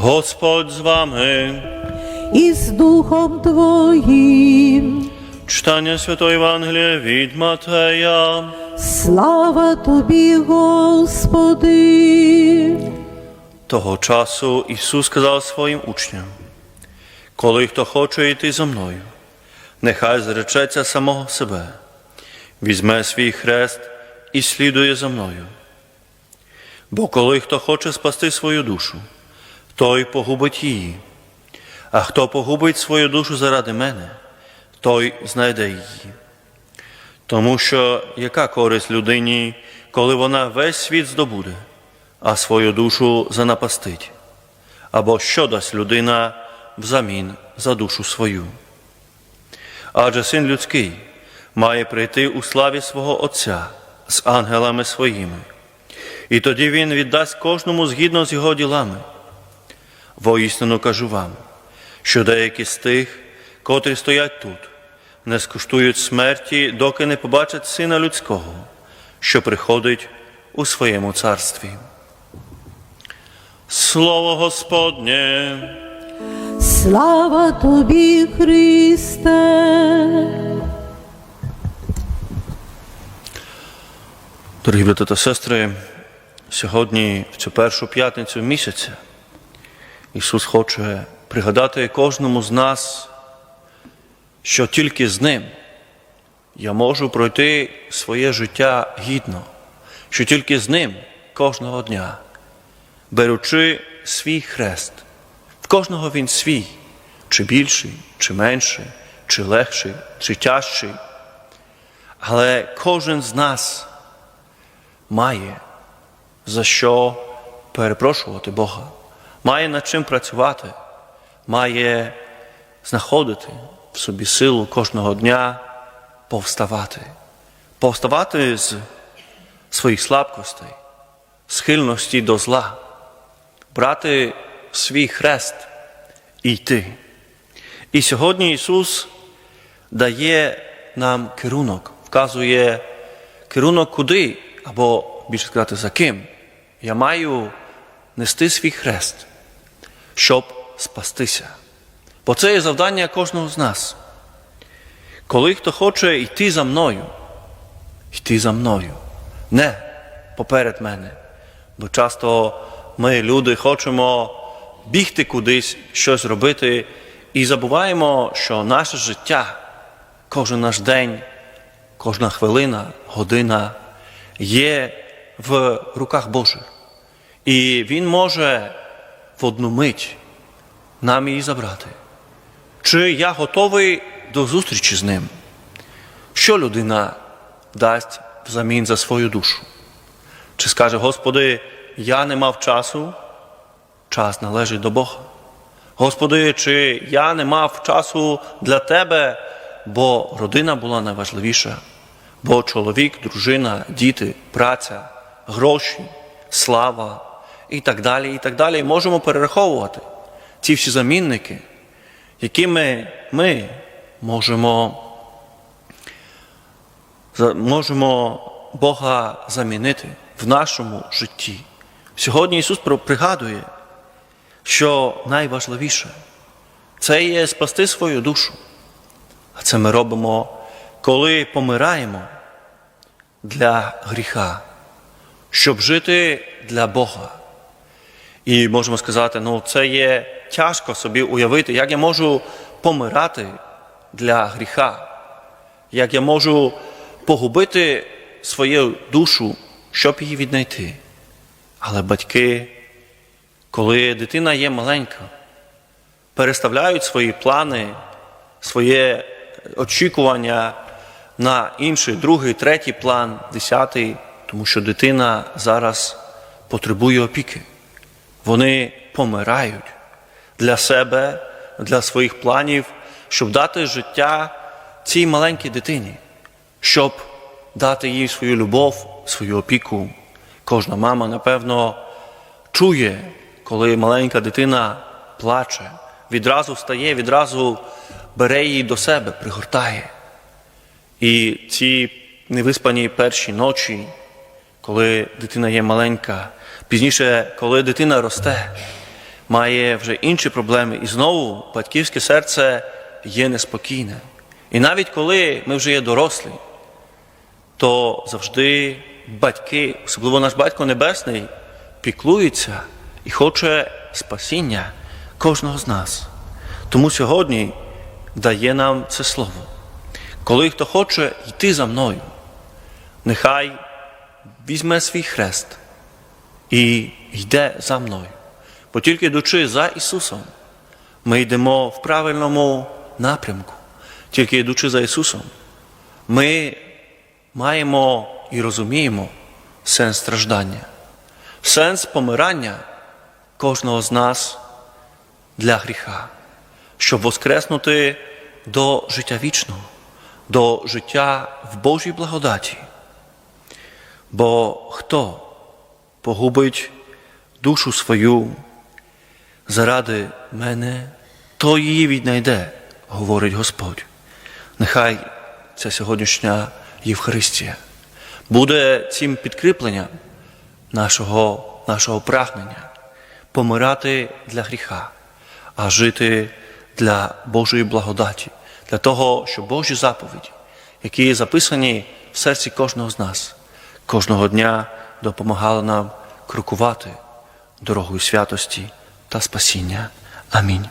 Господь з вами. і з Духом Твоїм. Читання Святої Євангелія від Матея. Слава Тобі, Господи. Того часу Ісус сказав своїм учням, коли хто хоче йти за мною, нехай зречеться самого себе, візьме свій хрест і слідує за мною. Бо коли хто хоче спасти свою душу, той погубить її, а хто погубить свою душу заради мене, той знайде її. Тому що яка користь людині, коли вона весь світ здобуде, а свою душу занапастить? Або що дасть людина взамін за душу свою? Адже син людський має прийти у славі свого Отця з ангелами своїми, і тоді він віддасть кожному згідно з його ділами. Воістину кажу вам, що деякі з тих, котрі стоять тут, не скуштують смерті, доки не побачать Сина Людського, що приходить у своєму царстві. Слово Господнє, Слава Тобі, Христе. дорогі брати та сестри, сьогодні, в цю першу п'ятницю місяця, Ісус хоче пригадати кожному з нас, що тільки з Ним я можу пройти своє життя гідно, що тільки з Ним кожного дня, беручи свій хрест, в кожного він свій, чи більший, чи менший, чи легший, чи тяжчий. Але кожен з нас має за що перепрошувати Бога, має над чим працювати, має знаходити в собі силу кожного дня повставати, повставати з своїх слабкостей, схильності до зла, брати свій хрест і йти. І сьогодні Ісус дає нам керунок, вказує керунок куди, або більше сказати, за ким. Я маю нести свій хрест, щоб спастися. Бо це є завдання кожного з нас. Коли хто хоче йти за мною, йти за мною, не поперед мене. Бо часто ми, люди, хочемо бігти кудись, щось робити, і забуваємо, що наше життя, кожен наш день, кожна хвилина, година є в руках Божих. І Він може в одну мить нам її забрати. Чи я готовий до зустрічі з ним? Що людина дасть взамін за свою душу? Чи скаже, Господи, я не мав часу, час належить до Бога. Господи, чи я не мав часу для Тебе, бо родина була найважливіша, бо чоловік, дружина, діти, праця, гроші, слава і так далі, і так далі. Можемо перераховувати ці всі замінники, якими ми можемо, можемо Бога замінити в нашому житті. Сьогодні Ісус пригадує, що найважливіше це є спасти свою душу. А це ми робимо, коли помираємо для гріха, щоб жити для Бога. І можемо сказати, ну це є тяжко собі уявити, як я можу помирати для гріха, як я можу погубити свою душу, щоб її віднайти. Але батьки, коли дитина є маленька, переставляють свої плани, своє очікування на інший, другий, третій план, десятий, тому що дитина зараз потребує опіки. Вони помирають для себе, для своїх планів, щоб дати життя цій маленькій дитині, щоб дати їй свою любов, свою опіку. Кожна мама, напевно, чує, коли маленька дитина плаче, відразу встає, відразу бере її до себе, пригортає. І ці невиспані перші ночі, коли дитина є маленька, пізніше, коли дитина росте, має вже інші проблеми, і знову батьківське серце є неспокійне. І навіть коли ми вже є дорослі, то завжди батьки, особливо наш батько Небесний, піклується і хоче спасіння кожного з нас. Тому сьогодні дає нам це слово. Коли хто хоче йти за мною, нехай візьме свій хрест і йде за мною. Бо тільки йдучи за Ісусом, ми йдемо в правильному напрямку. Тільки йдучи за Ісусом, ми маємо і розуміємо сенс страждання, сенс помирання кожного з нас для гріха, щоб воскреснути до життя вічного, до життя в Божій благодаті. Бо хто погубить душу свою заради мене, то її віднайде, говорить Господь. Нехай ця сьогоднішня Євхаристія буде цим підкріпленням нашого, нашого прагнення помирати для гріха, а жити для Божої благодаті, для того, щоб Божі заповіді, які записані в серці кожного з нас, кожного дня допомагали нам крокувати дорогою святості та спасіння. Амінь.